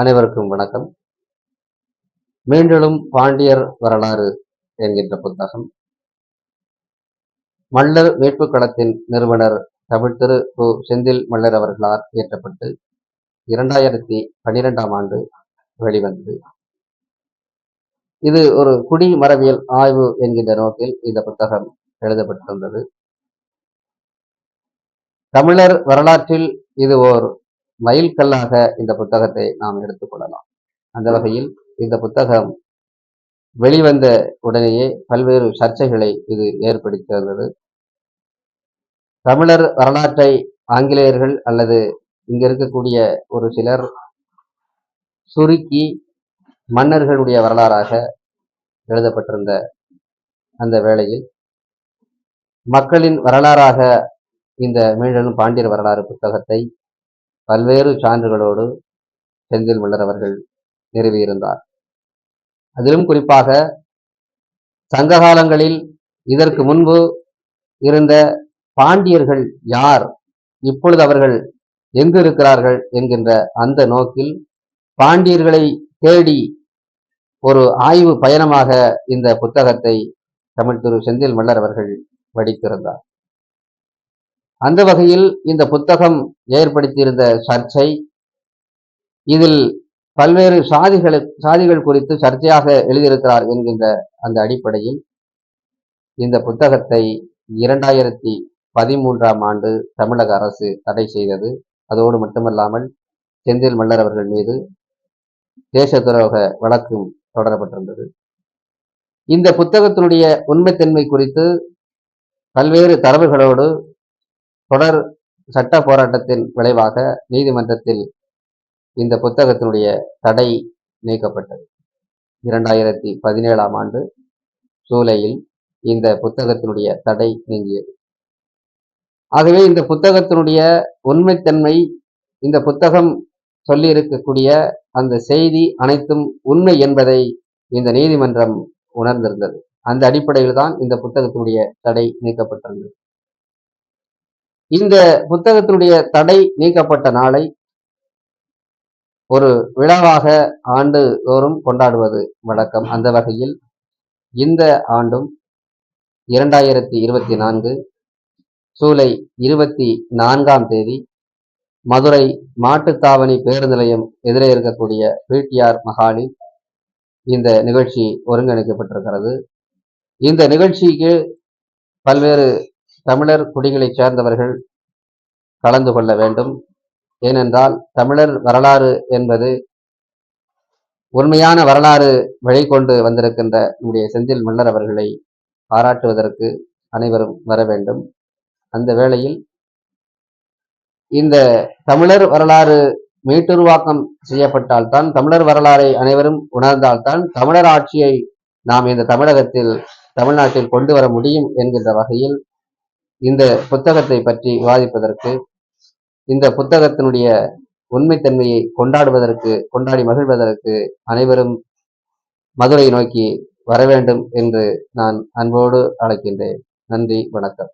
அனைவருக்கும் வணக்கம். மீண்டும் பாண்டியர் வரலாறு என்கின்ற புத்தகம். மல்லர் மீட்புக் களத்தின் நிறுவனர் தமிழ் திரு கு. செந்தில் மல்லர் அவர்களால் இயற்றப்பட்டு இரண்டாயிரத்தி பன்னிரெண்டாம் ஆண்டு வெளிவந்தது. இது ஒரு குடி மரபியல் ஆய்வு என்கின்ற நோக்கில் இந்த புத்தகம் எழுதப்பட்டிருந்தது தமிழர் வரலாற்றில் இது ஓர் மைல்கல்லாக இந்த புத்தகத்தை நாம் எடுத்துக்கொள்ளலாம் அந்த வகையில் இந்த புத்தகம் வெளிவந்த உடனேயே பல்வேறு சர்ச்சைகளை இது ஏற்படுத்தியிருந்தது. தமிழர் வரலாற்றை ஆங்கிலேயர்கள் அல்லது இங்க இருக்கக்கூடிய ஒரு சிலர் சுருக்கி மன்னர்களுடைய வரலாறாக எழுதப்பட்டிருந்த அந்த வேளையில் மக்களின் வரலாறாக இந்த மீண்டும் பாண்டியர் வரலாறு புத்தகத்தை பல்வேறு சான்றுகளோடு செந்தில் மல்லர் அவர்கள் நிறுவியிருந்தார். அதிலும் குறிப்பாக சங்க காலங்களில் இதற்கு முன்பு இருந்த பாண்டியர்கள் யார் இப்பொழுது அவர்கள் எங்கு இருக்கிறார்கள் என்கின்ற அந்த நோக்கில் பாண்டியர்களை தேடி ஒரு ஆய்வு பயணமாக இந்த புத்தகத்தை தமிழ் திரு செந்தில் மல்லர் அவர்கள் வடித்திருந்தார். அந்த வகையில் இந்த புத்தகம் ஏற்படுத்தியிருந்த சர்ச்சை இதில் பல்வேறு சாதிகள் சாதிகள் குறித்து சர்ச்சையாக எழுதியிருக்கிறார் என்கின்ற அந்த அடிப்படையில் இந்த புத்தகத்தை இரண்டாயிரத்தி பதிமூன்றாம் ஆண்டு தமிழக அரசு தடை செய்தது. அதோடு மட்டுமல்லாமல் செந்தில் மல்லர் அவர்கள் மீது தேச துரோக வழக்கும் தொடரப்பட்டிருந்தது. இந்த புத்தகத்தினுடைய உண்மைத்தன்மை குறித்து பல்வேறு தரவுகளோடு தொடர் சட்ட போராட்டத்தின் விளைவாக நீதிமன்றத்தில் இந்த புத்தகத்தினுடைய தடை நீக்கப்பட்டது. இரண்டாயிரத்தி பதினேழாம் ஆண்டு ஜூலையில் இந்த புத்தகத்தினுடைய தடை நீங்கியது. ஆகவே இந்த புத்தகத்தினுடைய உண்மைத்தன்மை இந்த புத்தகம் சொல்லி இருக்கக்கூடிய அந்த செய்தி அனைத்தும் உண்மை என்பதை இந்த நீதிமன்றம் உணர்ந்திருந்தது. அந்த அடிப்படையில் தான் இந்த புத்தகத்தினுடைய தடை நீக்கப்பட்டிருந்தது. இந்த புத்தகத்தினுடைய தடை நீக்கப்பட்ட நாளை ஒரு விழாவாக ஆண்டு தோறும் கொண்டாடுவது வழக்கம். அந்த வகையில் இந்த ஆண்டும் இரண்டாயிரத்தி இருபத்தி நான்கு ஜூலை இருபத்தி நான்காம் தேதி மதுரை மாட்டுத்தாவணி பேருந்து நிலையம் எதிரே இருக்கக்கூடிய பிடிஆர் மகாலில் இந்த நிகழ்ச்சி ஒருங்கிணைக்கப்பட்டிருக்கிறது. இந்த நிகழ்ச்சிக்கு பல்வேறு தமிழர் குடிகளைச் சேர்ந்தவர்கள் கலந்து கொள்ள வேண்டும். ஏனென்றால் தமிழர் வரலாறு என்பது உண்மையான வரலாறு வழி கொண்டு வந்திருக்கின்ற நம்முடைய செந்தில் மன்னர் அவர்களை பாராட்டுவதற்கு அனைவரும் வர வேண்டும். அந்த வேளையில் இந்த தமிழர் வரலாறு மீட்டுருவாக்கம் செய்யப்பட்டால்தான் தமிழர் வரலாறை அனைவரும் உணர்ந்தால்தான் தமிழர் ஆட்சியை நாம் இந்த தமிழகத்தில் தமிழ்நாட்டில் கொண்டு வர முடியும் என்கின்ற வகையில் இந்த புத்தகத்தை பற்றி விவாதிப்பதற்கு இந்த புத்தகத்தினுடைய உண்மைத்தன்மையை கொண்டாடுவதற்கு கொண்டாடி மகிழ்வதற்கு அனைவரும் மதுரை நோக்கி வர வேண்டும் என்று நான் அன்போடு அழைக்கின்றேன். நன்றி வணக்கம்.